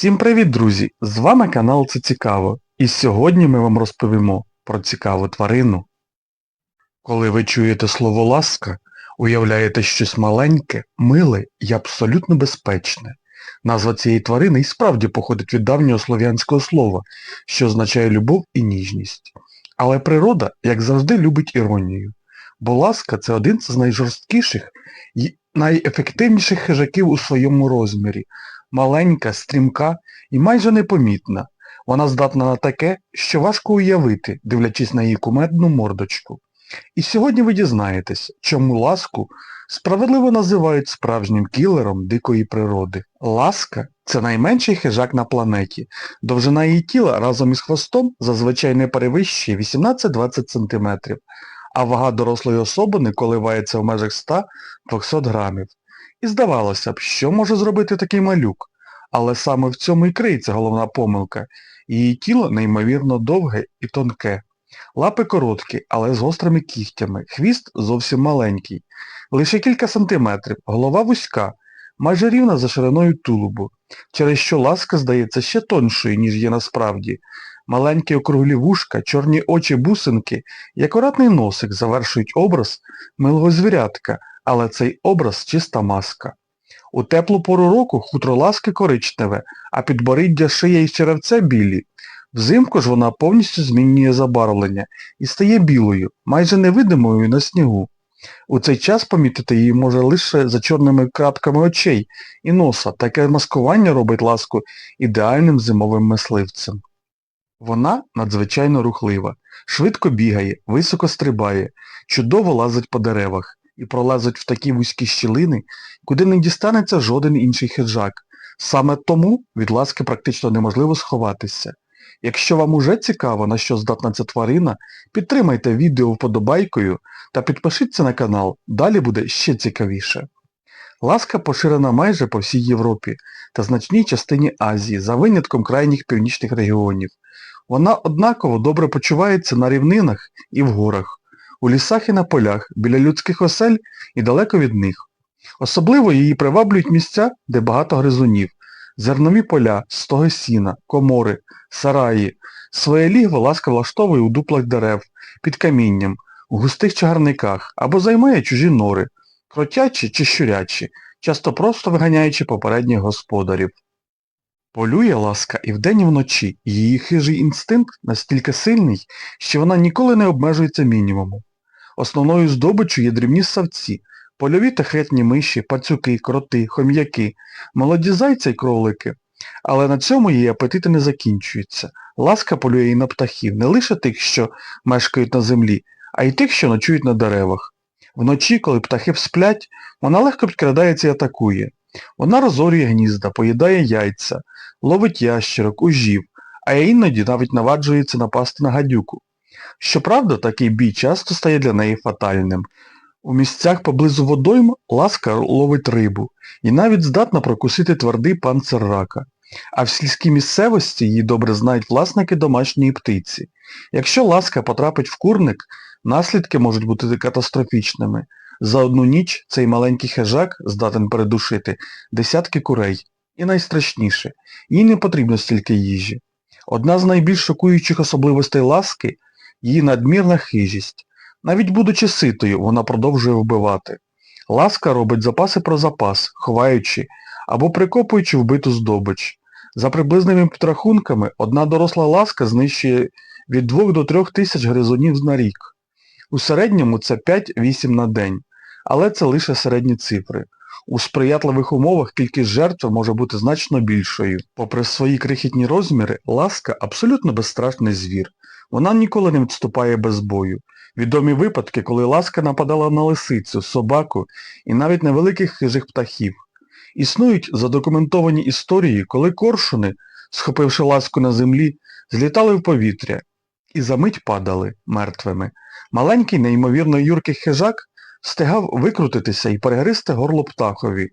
Всім привіт, друзі! З вами канал Це Цікаво. І сьогодні ми вам розповімо про цікаву тварину. Коли ви чуєте слово ласка, уявляєте щось маленьке, миле і абсолютно безпечне. Назва цієї тварини і справді походить від давнього слов'янського слова, що означає любов і ніжність. Але природа, як завжди, любить іронію. Бо ласка це один з найжорсткіших і найефективніших хижаків у своєму розмірі, маленька, стрімка і майже непомітна. Вона здатна на таке, що важко уявити, дивлячись на її кумедну мордочку. І сьогодні ви дізнаєтесь, чому ласку справедливо називають справжнім кілером дикої природи. Ласка це найменший хижак на планеті. Довжина її тіла разом із хвостом зазвичай не перевищує 18-20 см, а вага дорослої особини коливається в межах 100-200 грамів. І здавалося б, що може зробити такий малюк? Але саме в цьому і криється головна помилка. Її тіло неймовірно довге і тонке. Лапи короткі, але з гострими кігтями, хвіст зовсім маленький. Лише кілька сантиметрів, голова вузька, майже рівна за шириною тулубу, через що ласка здається ще тоншою, ніж є насправді. Маленькі округлі вушка, чорні очі бусинки і акуратний носик завершують образ милого звірятка, але цей образ чиста маска. У теплу пору року хутро ласки коричневе, а підборіддя шия і черевце білі. Взимку ж вона повністю змінює забарвлення і стає білою, майже невидимою на снігу. У цей час помітити її може лише за чорними кратками очей і носа. Таке маскування робить ласку ідеальним зимовим мисливцем. Вона надзвичайно рухлива, швидко бігає, високо стрибає, чудово лазить по деревах і пролазить в такі вузькі щілини, куди не дістанеться жоден інший хижак. Саме тому від ласки практично неможливо сховатися. Якщо вам уже цікаво, на що здатна ця тварина, підтримайте відео вподобайкою та підпишіться на канал, далі буде ще цікавіше. Ласка поширена майже по всій Європі та значній частині Азії, за винятком крайніх північних регіонів. Вона однаково добре почувається на рівнинах і в горах, у лісах і на полях, біля людських осель і далеко від них. Особливо її приваблюють місця, де багато гризунів, зернові поля, стоги сіна, комори, сараї. Своє лігво ласка влаштовує у дуплах дерев, під камінням, у густих чагарниках або займає чужі нори, кротячі чи щурячі, часто просто виганяючи попередніх господарів. Полює ласка і вдень і вночі, її хижий інстинкт настільки сильний, що вона ніколи не обмежується мінімумом. Основною здобиччю є дрібні савці, польові та хретні миші, пацюки, кроти, хом'яки, молоді зайця й кролики. Але на цьому її апетити не закінчуються. Ласка полює і на птахів, не лише тих, що мешкають на землі, а й тих, що ночують на деревах. Вночі, коли птахи сплять, вона легко підкрадається і атакує. Вона розорює гнізда, поїдає яйця, ловить ящерок, ужів, а іноді навіть наваджується напасти на гадюку. Щоправда, такий бій часто стає для неї фатальним. У місцях поблизу водойм ласка ловить рибу і навіть здатна прокусити твердий панцир рака. А в сільській місцевості її добре знають власники домашньої птиці. Якщо ласка потрапить в курник, наслідки можуть бути катастрофічними. За одну ніч цей маленький хижак здатен передушити десятки курей. І найстрашніше, їй не потрібно стільки їжі. Одна з найбільш шокуючих особливостей ласки її надмірна хижість. Навіть будучи ситою, вона продовжує вбивати. Ласка робить запаси про запас, ховаючи або прикопуючи вбиту здобич. За приблизними підрахунками, одна доросла ласка знищує від 2 до 3 тисяч гризунів на рік. У середньому це 5-8 на день, але це лише середні цифри. У сприятливих умовах кількість жертв може бути значно більшою. Попри свої крихітні розміри, ласка абсолютно безстрашний звір. Вона ніколи не відступає без бою. Відомі випадки, коли ласка нападала на лисицю, собаку і навіть невеликих хижих птахів. Існують задокументовані історії, коли коршуни, схопивши ласку на землі, злітали в повітря і за мить падали мертвими. Маленький, неймовірно юркий хижак встигав викрутитися і перегризти горло птахові.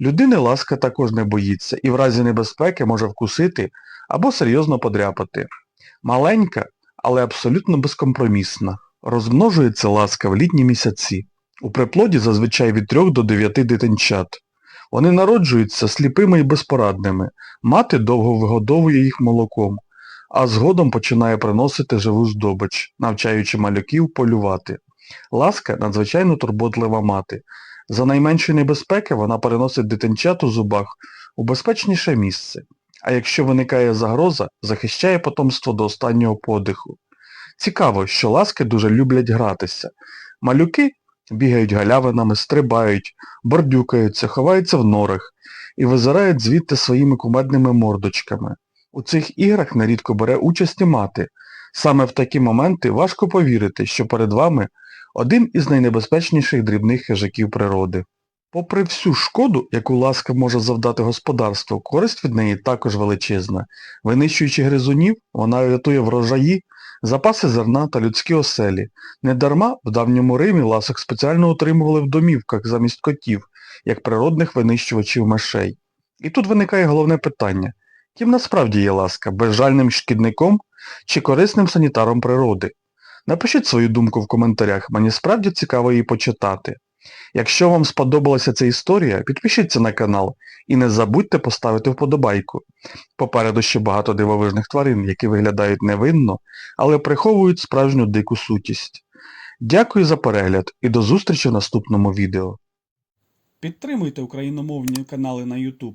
Людини ласка також не боїться і в разі небезпеки може вкусити або серйозно подряпати. Маленька, але абсолютно безкомпромісна. Розмножується ласка в літні місяці. У приплоді зазвичай від 3 до 9 дитинчат. Вони народжуються сліпими і безпорадними, мати довго вигодовує їх молоком, а згодом починає приносити живу здобич, навчаючи малюків полювати. Ласка надзвичайно турботлива мати. За найменшої небезпеки вона переносить дитинчат у зубах у безпечніше місце, а якщо виникає загроза, захищає потомство до останнього подиху. Цікаво, що ласки дуже люблять гратися. Малюки бігають галявинами, стрибають, бордюкаються, ховаються в норах і визирають звідти своїми кумедними мордочками. У цих іграх нерідко бере участь і мати. Саме в такі моменти важко повірити, що перед вами один із найнебезпечніших дрібних хижаків природи. Попри всю шкоду, яку ласка може завдати господарству, користь від неї також величезна. Винищуючи гризунів, вона рятує врожаї, запаси зерна та людські оселі. Недарма в давньому Римі ласок спеціально утримували в домівках замість котів, як природних винищувачів мишей. І тут виникає головне питання. Ким насправді є ласка, безжальним шкідником чи корисним санітаром природи? Напишіть свою думку в коментарях, мені справді цікаво її почитати. Якщо вам сподобалася ця історія, підпишіться на канал і не забудьте поставити вподобайку. Попереду ще багато дивовижних тварин, які виглядають невинно, але приховують справжню дику сутість. Дякую за перегляд і до зустрічі в наступному відео. Підтримуйте україномовні канали на YouTube,